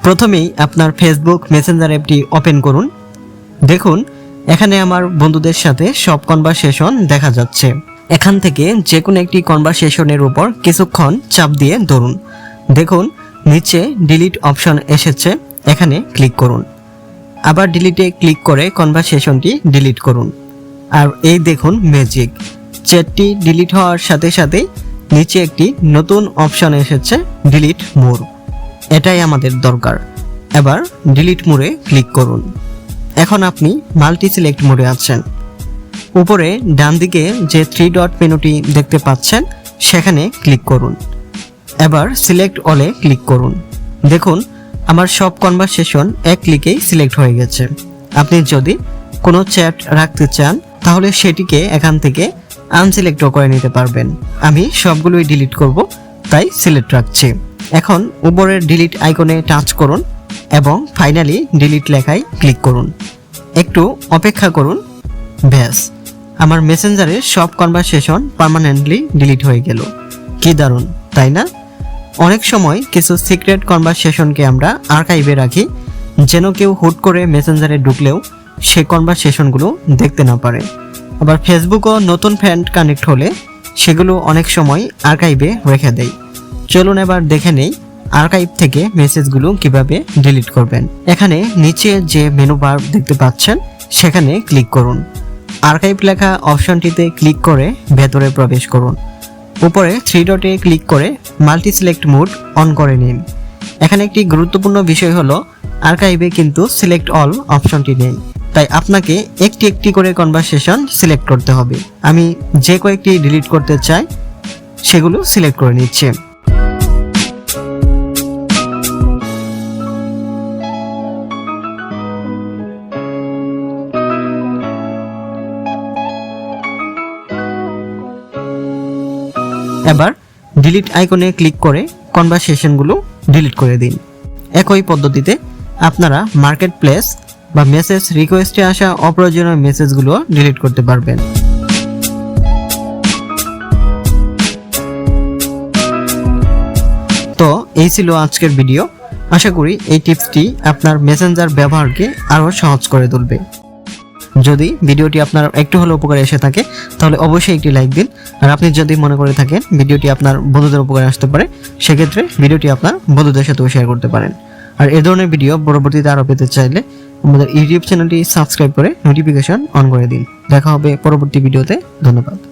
প্রথমেই আপনার Facebook Messenger অ্যাপটি ওপেন করুন। দেখুন, এখানে আমার বন্ধুদের সাথে সব কনভারসেশন দেখা যাচ্ছে। এখান থেকে যে কোনো একটি কনভারসেশনের উপর কিছুক্ষণ চাপ দিয়ে ধরুন। দেখুন, নিচে ডিলিট অপশন এসেছে, এখানে ক্লিক করুন। আবার ডিলিটে ক্লিক করে কনভারসেশনটি ডিলিট করুন। আর এই দেখুন ম্যাজিক চ্যাটটি ডিলিট হওয়ার সাথে সাথেই নিচে একটি নতুন অপশন এসেছে ডিলিট মোর এটাই আমাদের দরকার। এবার ডিলিট মোড়ে ক্লিক করুন। এখন আপনি মাল্টি সিলেক্ট মোডে আছেন। উপরে ডান দিকে যে থ্রি ডট মেনুটি দেখতে পাচ্ছেন, সেখানে ক্লিক করুন। এবার সিলেক্ট অলে ক্লিক করুন। দেখুন, আমার সব কনভারসেশন এক ক্লিকেই সিলেক্ট হয়ে গেছে। আপনি যদি কোনো চ্যাট রাখতে চান, তাহলে সেটিকে এখান থেকে আনসিলেক্টও করে নিতে পারবেন। আমি সবগুলোই ডিলিট করব, তাই সিলেক্ট রাখছি। এখন উপরের ডিলিট আইকনে টাচ করুন এবং ফাইনালি ডিলিট লেখায় ক্লিক করুন। একটু অপেক্ষা করুন। ব্যাস, আমার মেসেঞ্জারের সব কনভারসেশন পার্মানেন্টলি ডিলিট হয়ে গেল। কি দারুণ, তাই না? অনেক সময় কিছু সিক্রেট কনভারসেশনকে আমরা আর্কাইভে রাখি, যেন কেউ হুট করে মেসেঞ্জারে ঢুকলেও সে কনভারসেশনগুলো দেখতে না পারে। আবার ফেসবুকও নতুন ফ্রেন্ড কানেক্ট হলে সেগুলো অনেক সময় আর্কাইভে রেখে দেয়। চলুন এবার দেখে নেই আর্কাইভ থেকে মেসেজগুলো কীভাবে ডিলিট করবেন। এখানে নিচে যে মেনু বার দেখতে পাচ্ছেন, সেখানে ক্লিক করুন। আর্কাইভ লেখা অপশনটিতে ক্লিক করে ভেতরে প্রবেশ করুন। উপরে থ্রি ডটে ক্লিক করে মাল্টি সিলেক্ট মোড অন করে নিন। এখানে একটি গুরুত্বপূর্ণ বিষয় হলো আর্কাইভে কিন্তু সিলেক্ট অল অপশনটি নেই। তাই আপনাকে একটি একটি করে কনভারসেশন সিলেক্ট করতে হবে। আমি যে কয়েকটি ডিলিট করতে চাই, সেগুলো সিলেক্ট করে নিচ্ছি। এবার ডিলিট আইকনে ক্লিক করে কনভারসেশনগুলো ডিলিট করে দিন। একই পদ্ধতিতে আপনারা মার্কেট প্লেস বা মেসেজ রিকোয়েস্টে আসা অপ্রয়োজনীয় মেসেজগুলো ডিলিট করতে পারবেন। তো এই ছিল আজকের ভিডিও আশা করি এই টিপসটি আপনার মেসেঞ্জার ব্যবহারকে আরও সহজ করে তুলবে। যদি ভিডিওটি আপনার একটু হলেও উপকারে এসে থাকে, তাহলে অবশ্যই একটি লাইক দিন। আর আপনি যদি মনে করে থাকেন ভিডিওটি আপনার বন্ধুদের উপকারে আসতে পারে, সেক্ষেত্রে ভিডিওটি আপনার বন্ধুদের সাথেও শেয়ার করতে পারেন। আর এ ধরনের ভিডিও পরবর্তীতে আরও পেতে চাইলে আমাদের ইউটিউব চ্যানেলটি সাবস্ক্রাইব করে নোটিফিকেশন অন করে দিন। দেখা হবে পরবর্তী ভিডিওতে ধন্যবাদ।